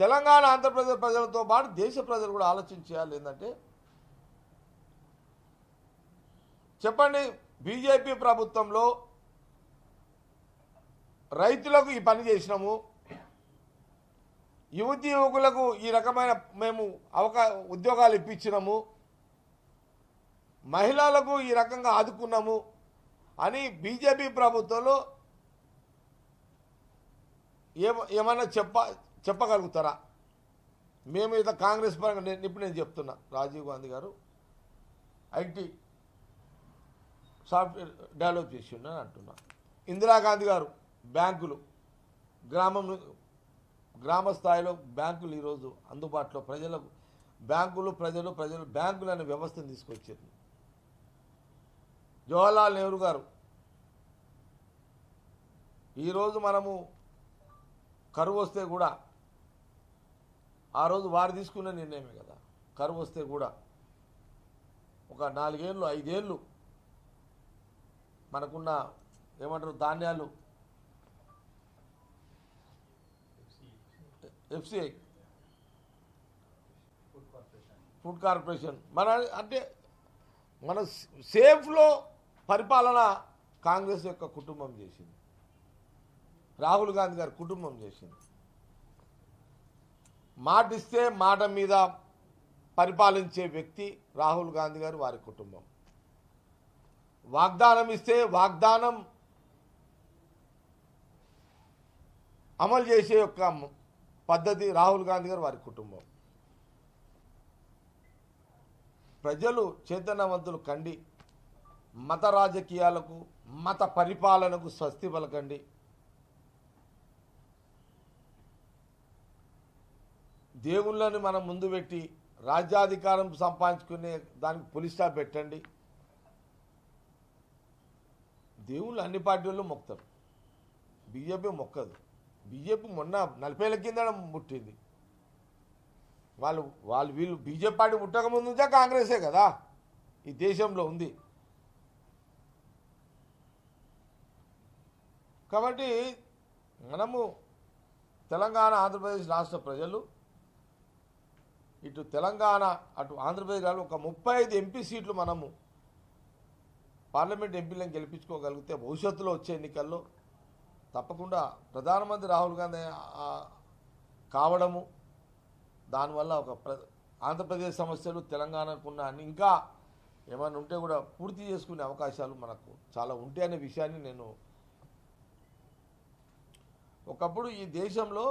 తెలంగాణ ఆంధ్రప్రదేశ్ ప్రజలతో పాటు దేశ ప్రజలు కూడా ఆలోచన చేయాలి ఏంటంటే చెప్పండి బీజేపీ ప్రభుత్వంలో రైతులకు ఈ పని చేసినాము యువతి యువకులకు ఈ రకమైన మేము అవకా ఉద్యోగాలు ఇప్పించినాము మహిళలకు ఈ రకంగా ఆదుకున్నాము అని బీజేపీ ప్రభుత్వంలో ఏమ ఏమన్నా చెప్ప చెప్పగలుగుతారా? మేము ఇత కాంగ్రెస్ పరంగా నేను ఇప్పుడు నేను చెప్తున్నా. రాజీవ్ గాంధీ గారు ఐటీ సాఫ్ట్వేర్ డెవలప్ చేసి అని అంటున్నా. ఇందిరాగాంధీ గారు బ్యాంకులు గ్రామం గ్రామ స్థాయిలో బ్యాంకులు ఈరోజు అందుబాటులో ప్రజలకు బ్యాంకులు ప్రజలు ప్రజలు బ్యాంకులు అనే వ్యవస్థను తీసుకొచ్చారు జవహర్లాల్ నెహ్రూ గారు ఈరోజు మనము కరువు వస్తే కూడా ఆ రోజు వారు తీసుకున్న నిర్ణయమే కదా. కరువు వస్తే కూడా ఒక నాలుగేళ్ళు ఐదేళ్ళు మనకున్న ఏమంటారు ధాన్యాలు? ఎఫ్సిఐ ఫుడ్ కార్పొరేషన్ మన అంటే మన సేఫ్లో పరిపాలన కాంగ్రెస్ యొక్క కుటుంబం చేసింది. రాహుల్ గాంధీ గారి కుటుంబం చేసింది. మాటిస్తే మాట మీద పరిపాలించే వ్యక్తి రాహుల్ గాంధీ గారు వారి కుటుంబం. వాగ్దానం ఇస్తే వాగ్దానం అమలు చేసే యొక్క పద్ధతి రాహుల్ గాంధీ గారు వారి కుటుంబం. ప్రజలు చైతన్యవంతులు కండి మత రాజకీయాలకు మత పరిపాలనకు స్వస్తి పలకండి. దేవుళ్ళని మనం ముందు పెట్టి రాజ్యాధికారం సంపాదించుకునే దానికి పులిస్టా పెట్టండి. దేవుళ్ళు అన్ని పార్టీల్లో మొక్తారు బీజేపీ మొక్కదు. బీజేపీ మొన్న నలభై ఏళ్ళ కింద ముట్టింది వాళ్ళు వాళ్ళు వీళ్ళు బీజేపీ పార్టీ పుట్టక ముందు నుంచే కాంగ్రెసే కదా. ఈ దేశంలో ఉంది. కాబట్టి మనము తెలంగాణ ఆంధ్రప్రదేశ్ రాష్ట్ర ప్రజలు ఇటు తెలంగాణ అటు ఆంధ్రప్రదేశ్ ఒక ముప్పై ఐదు ఎంపీ సీట్లు మనము పార్లమెంట్ ఎంపీలను గెలిపించుకోగలిగితే భవిష్యత్తులో వచ్చే ఎన్నికల్లో తప్పకుండా ప్రధానమంత్రి రాహుల్ గాంధీ కావడము దానివల్ల ఒక ప్ర ఆంధ్రప్రదేశ్ సమస్యలు తెలంగాణకున్న ఉన్న ఇంకా ఏమైనా ఉంటే కూడా పూర్తి చేసుకునే అవకాశాలు మనకు చాలా ఉంటాయి అనే విషయాన్ని నేను ఒకప్పుడు ఈ దేశంలో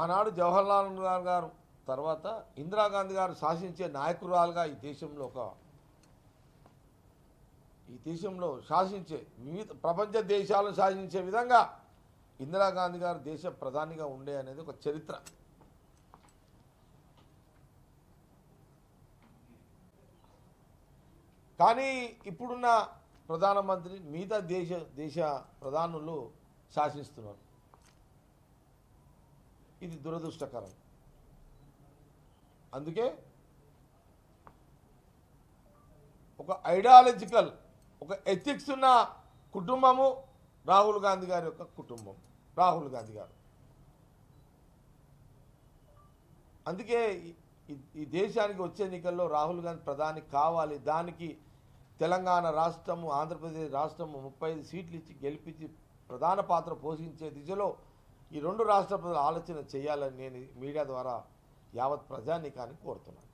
ఆనాడు జవహర్లాల్ నెహ్రూ గారు తర్వాత ఇందిరాగాంధీ గారు శాసించే నాయకురాలుగా ఈ దేశంలో ఒక ఈ దేశంలో శాసించే వివిధ ప్రపంచ దేశాలను శాసించే విధంగా ఇందిరాగాంధీ గారు దేశ ప్రధానిగా ఉండే అనేది ఒక చరిత్ర. కానీ ఇప్పుడున్న ప్రధానమంత్రి మిగతా దేశ దేశ ప్రధానులు శాసిస్తున్నారు. ఇది దురదృష్టకరం. అందుకే ఒక ఐడియాలజికల్ ఒక ఎథిక్స్ ఉన్న కుటుంబము రాహుల్ గాంధీ గారి యొక్క కుటుంబం రాహుల్ గాంధీ గారు. అందుకే ఈ- దేశానికి వచ్చే ఎన్నికల్లో రాహుల్ గాంధీ ప్రధాని కావాలి. దానికి తెలంగాణ రాష్ట్రము ఆంధ్రప్రదేశ్ రాష్ట్రము ముప్పై సీట్లు ఇచ్చి గెలిపించి ప్రధాన పాత్ర పోషించే దిశలో ఈ రెండు రాష్ట్ర ప్రజలు ఆలోచన చేయాలని నేను మీడియా ద్వారా యావత్ ప్రజానీకాన్ని కోరుతున్నాను.